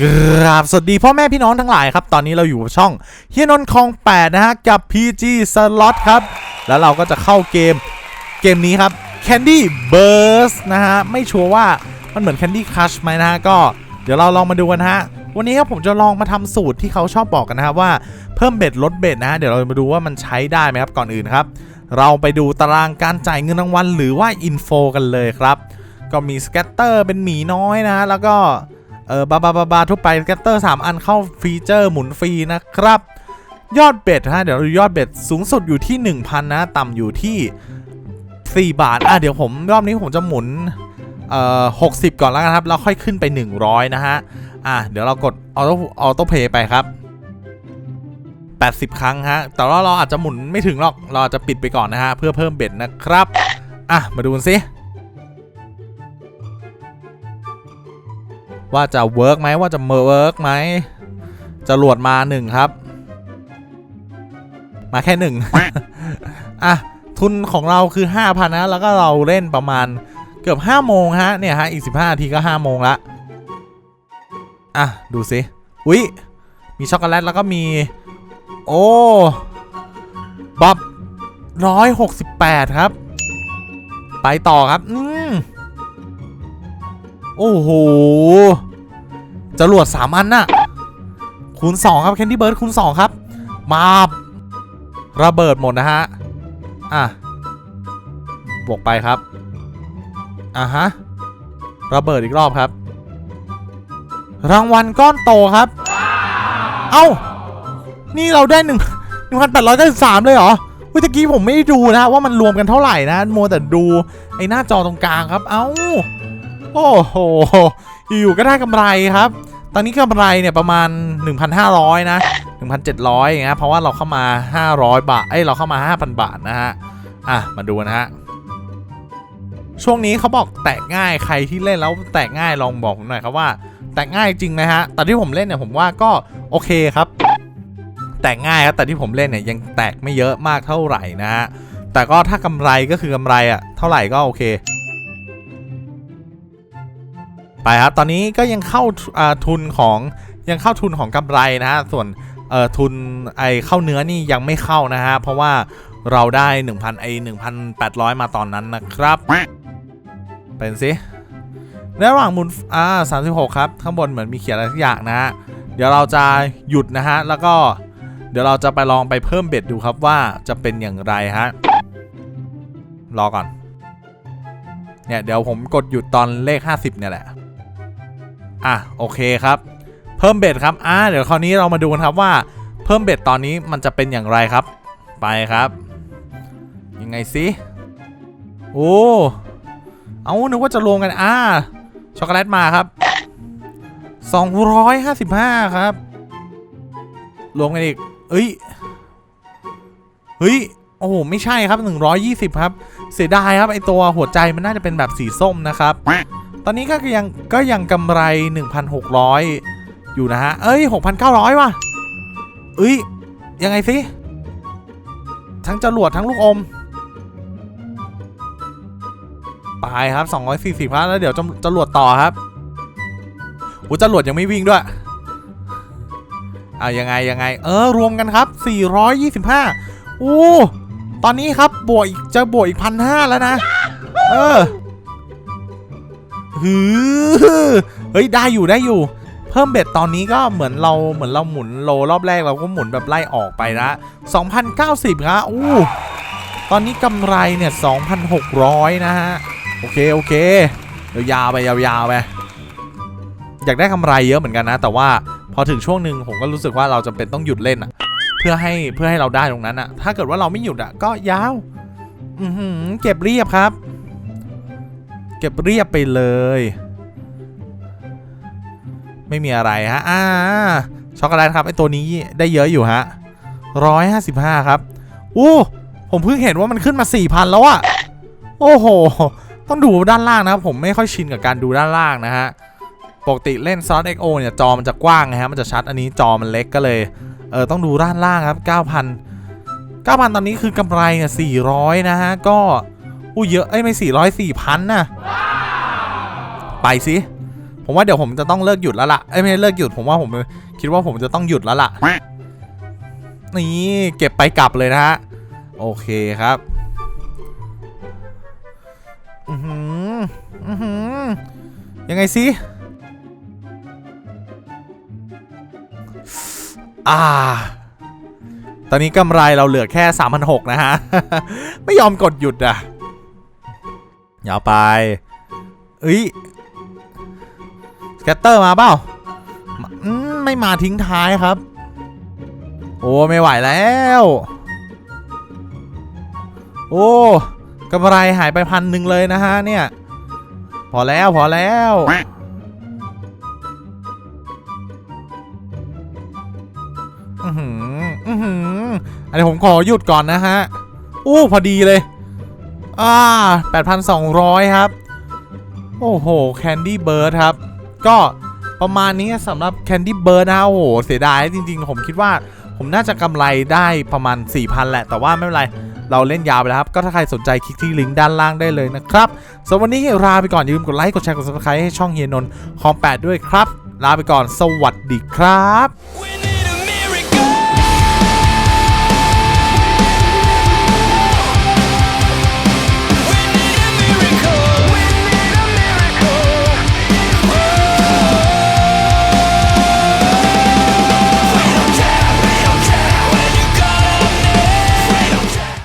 กราบสวัสดีพ่อแม่พี่น้องทั้งหลายครับ ตอนนี้เราอยู่ช่องเฮียนนท์คอง8นะฮะ กับ PG Slot ครับ แล้วเราก็จะเข้าเกมเกมนี้ครับ Candy Burst นะฮะ ไม่ชัวร์ว่ามันเหมือน Candy Crush ไหมนะฮะ ก็เดี๋ยวเราลองมาดูกันฮะ วันนี้ครับผมจะลองมาทำสูตรที่เขาชอบบอกกันนะครับว่าเพิ่มเบ็ดลดเบ็ดนะฮะ เดี๋ยวเรามาดูว่ามันใช้ได้ไหมครับก่อนอื่นครับ เราไปดูตารางการจ่ายเงินรางวัลหรือว่าอินโฟกันเลยครับก็มีสแกตเตอร์เป็นหมีน้อยนะแล้วก็ เออบาบาบาบาทุบไปสแกตเตอร์3อันเข้าฟีเจอร์หมุนฟรีนะครับ ยอดเบ็ดฮะเดี๋ยวดูยอดเบ็ดสูงสุดอยู่ที่ 1,000 นะ ต่ำอยู่ที่ 4 บาท อะเดี๋ยวผมรอบนี้ผมจะหมุนเอ่อ60ก่อนแล้วกันครับ แล้วค่อยขึ้นไป 100 นะฮะ อะเดี๋ยวเรากดออโต้ออโต้เพย์ไปครับ 80 ครั้งฮะ แต่ว่าเราอาจจะหมุนไม่ถึงหรอก เราอาจจะปิดไปก่อนนะฮะ เพื่อเพิ่มเบ็ดนะครับ อะ มาดูกันสิ ว่าจะเวิร์กไหมว่าจะเวิร์กไหมจะหลวดมาหนึ่งครับ มาแค่หนึ่งอะ ทุนของเราคือ 5,000 นะ แล้วก็เราเล่นประมาณเกือบ 5 โมงฮะ เนี่ยฮะ อีก 15นาทีก็ 5 โมงละ อะ ดูสิ อุ๊ย มีช็อกโกแลตแล้วก็มี โอ้บับร้อยหกสิบแปดครับ ไปต่อครับ อืม โอ้โหจรวดสามอันน่ะคูณ2ครับแคนดี้เบิร์ดคูณ2ครับ มาระเบิดหมดนะฮะ อะ บวกไปครับ อะฮะ ระเบิดอีกรอบครับ รางวัลก้อนโตครับ เอ้า นี่เราได้หนึ่งหนึ่งพันแปดร้อยเก้าสิบสามเลยเหรอเฮ้ยตะกี้ผมไม่ได้ดูนะว่ามันรวมกันเท่าไหร่นะ มัวแต่ดูไอ้หน้าจอตรงกลางครับ เอ้า โอ้โห อยู่ๆก็ได้กำไรครับ ตอนนี้กำไรเนี่ยประมาณ 1,500 นะ 1,700อย่างเงี้ยเพราะว่าเราเข้ามา 500 บาท เอ้ย เราเข้ามา 5,000 บาทนะฮะ อะ มาดูนะฮะ ช่วงนี้เขาบอกแตกง่าย ใครที่เล่นแล้วแตกง่ายลองบอกผมหน่อยครับว่า แตกง่ายจริงไหมฮะ แต่ที่ผมเล่นเนี่ยผมว่าก็โอเคครับ แตกง่ายครับ แต่ที่ผมเล่นเนี่ยยังแตกไม่เยอะมากเท่าไหร่นะฮะ แต่ก็ถ้ากำไรก็คือกำไรอะเท่าไหร่ก็โอเค ไปครับ ตอนนี้ก็ยังเข้าทุนของยังเข้าทุนของกำไรนะฮะ ส่วนเอ่อทุนไอเข้าเนื้อนี่ยังไม่เข้านะฮะ เพราะว่าเราได้1,000ไอ1,800 มาตอนนั้นนะครับ เป็นสิระหว่างมุนอ่า36ครับ ข้างบนเหมือนมีเขียนอะไรสักอย่างนะฮะ เดี๋ยวเราจะหยุดนะฮะ แล้วก็เดี๋ยวเราจะไปลองไปเพิ่มเบ็ดดูครับว่าจะเป็นอย่างไรฮะ รอก่อน เนี่ย เดี๋ยวผมกดหยุดตอนเลข 50 เนี่ยแหละ อะโอเคครับ เพิ่มเบ็ดครับอ่าเดี๋ยวคราวนี้เรามาดูกันครับว่า เพิ่มเบ็ดตอนนี้มันจะเป็นอย่างไรครับ ไปครับ ยังไงสิโอ้เอานึกว่าจะรวมกันอ่าช็อกโกแลตมาครับ 255 ครับ รวมกันอีกเอ้ยเฮ้ยโอ้โหไม่ใช่ครับ 120 ครับ เสียดายครับไอตัวหัวใจมันน่าจะเป็นแบบสีส้มนะครับ อนนี้ก็ยังก็ยังกำไร 1,600 อยู่นะฮะ เอ้ย 6,900 ว่ะเอ้ย ยังไงสิ ทั้งจรวดทั้งลูกอม ไปครับ 240ครับแล้วเดี๋ยวจะจรวดต่อครับโอ้จรวดยังไม่วิ่งด้วยอ่ายังไงยังไง เออ รวมกันครับ 425โอ้ตอนนี้ครับบวกอีกจะบวกอีกพันห้าแล้วนะ เออ หือเฮ้ยได้อยู่ได้อยู่ เพิ่มเบ็ดตอนนี้ก็เหมือนเราเหมือนเราหมุนโลรอบแรกเราก็หมุนแบบไล่ออกไปนะ2,090ครับอู้ตอนนี้กำไรเนี่ย2,600 นะฮะ โอเค โอเคยาวๆไปยาวๆไปอยากได้กำไรเยอะเหมือนกันนะ แต่ว่าพอถึงช่วงหนึ่งผมก็รู้สึกว่าเราจำเป็นต้องหยุดเล่นอะเพื่อให้เพื่อให้เราได้ตรงนั้นอะถ้าเกิดว่าเราไม่หยุดอะก็ยาว อืเก็บเรียบครับ เก็บเรียบไปเลย ไม่มีอะไรฮะอ่าช็อกโกแลตครับไอตัวนี้ได้เยอะอยู่ฮะร้อยห้าสิบห้าครับอู้ผมเพิ่งเห็นว่ามันขึ้นมาสี่พันแล้วอะโอ้โห ต้องดูด้านล่างนะครับผมไม่ค่อยชินกับการดูด้านล่างนะฮะปกติเล่นซอส XO เนี่ยจอมันจะกว้างนะฮะมันจะชัดอันนี้จอมันเล็กก็เลยเออต้องดูด้านล่างครับ 9,000 9,000 ตอนนี้คือกำไรเนี่ย400 นะฮะ ก็ อู้เยอะเอ้ยไม่400 4,000นะไปสิผมว่าเดี๋ยวผมจะต้องเลิกหยุดแล้วล่ะเอ้ยไม่ใช่เลิกหยุดผมว่าผมคิดว่าผมจะต้องหยุดแล้วล่ะนี่เก็บไปกลับเลยนะฮะโอเคครับอือหืออือหือยังไงสิอ่า ตอนนี้กำไรเราเหลือแค่ 3,600 นะฮะ ไม่ยอมกดหยุดอะ ยาวไปเอ้ยสแกตเตอร์มาเปล่าไม่มาทิ้งท้ายครับ โอ้ไม่ไหวแล้ว โอ้กำไรหายไปพันหนึ่งเลยนะฮะเนี่ย พอแล้วพอแล้วอือหืออือหืออันนี้ผมขอหยุดก่อนนะฮะ อู้พอดีเลย อ่า8,200 ครับ โอ้โห แคนดี้เบิร์ดครับ ก็ประมาณนี้สำหรับแคนดี้เบิร์ดนะโอ้โห เสียดายจริง ๆ ผมคิดว่าผมน่าจะกำไรได้ประมาณ 4,000 แหละ แต่ว่าไม่เป็นไร เราเล่นยาวไปแล้วครับ ก็ถ้าใครสนใจคลิกที่ลิงก์ด้านล่างได้เลยนะครับสำหรับวันนี้ลาไปก่อนอย่าลืมกดไลค์ กดแชร์ กด subscribe ให้ช่องเฮียนนท์คอมแปดด้วยครับ ลาไปก่อน สวัสดีครับ When